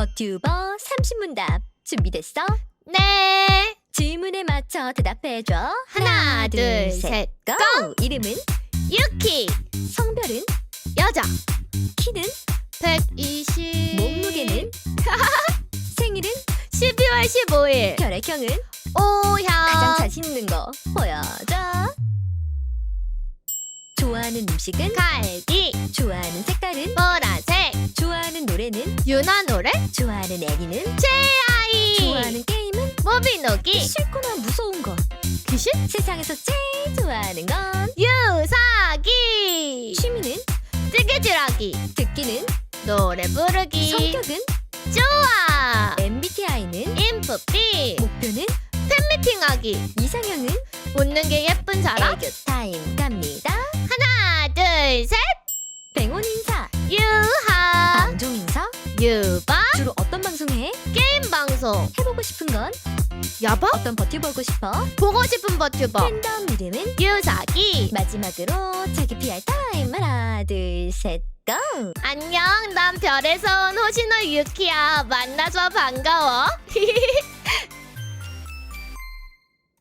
버튜버 30문답 준비됐어? 네. 질문에 맞춰 대답해줘. 하나, 둘, 셋, 고! 이름은? 유키. 성별은? 여자. 키는? 120. 몸무게는? 생일은? 12월 15일. 혈액형은? O형. 가장 자신 있는 거 보여줘. 좋아하는 음식은? 갈비. 좋아하는 색깔은? 노래는? 유나 노래. 좋아하는 애기는? 최아이. 좋아하는 게임은? 모비노기. 싫거나 무서운 거. 귀신. 세상에서 제일 좋아하는 건? 유사기. 취미는? 찌개질하기. 듣기는? 노래 부르기. 성격은? 좋아. MBTI는? 인프피. 목표는? 팬미팅하기. 이상형은? 웃는 게 예쁜 사람. 애교 타임 갑니다. 하나, 둘, 셋. 백원 인사, 인사. 유바. 주로 어떤 방송 해? 게임 방송. 해보고 싶은 건? 여보. 어떤 버텨보고 싶어? 보고 싶은 버튜버. 팬덤 이름은? 유사기. 마지막으로 자기 PR 타임 하나 둘셋 고! 안녕. 난 별에서 온 호시노 유키야. 만나서 반가워.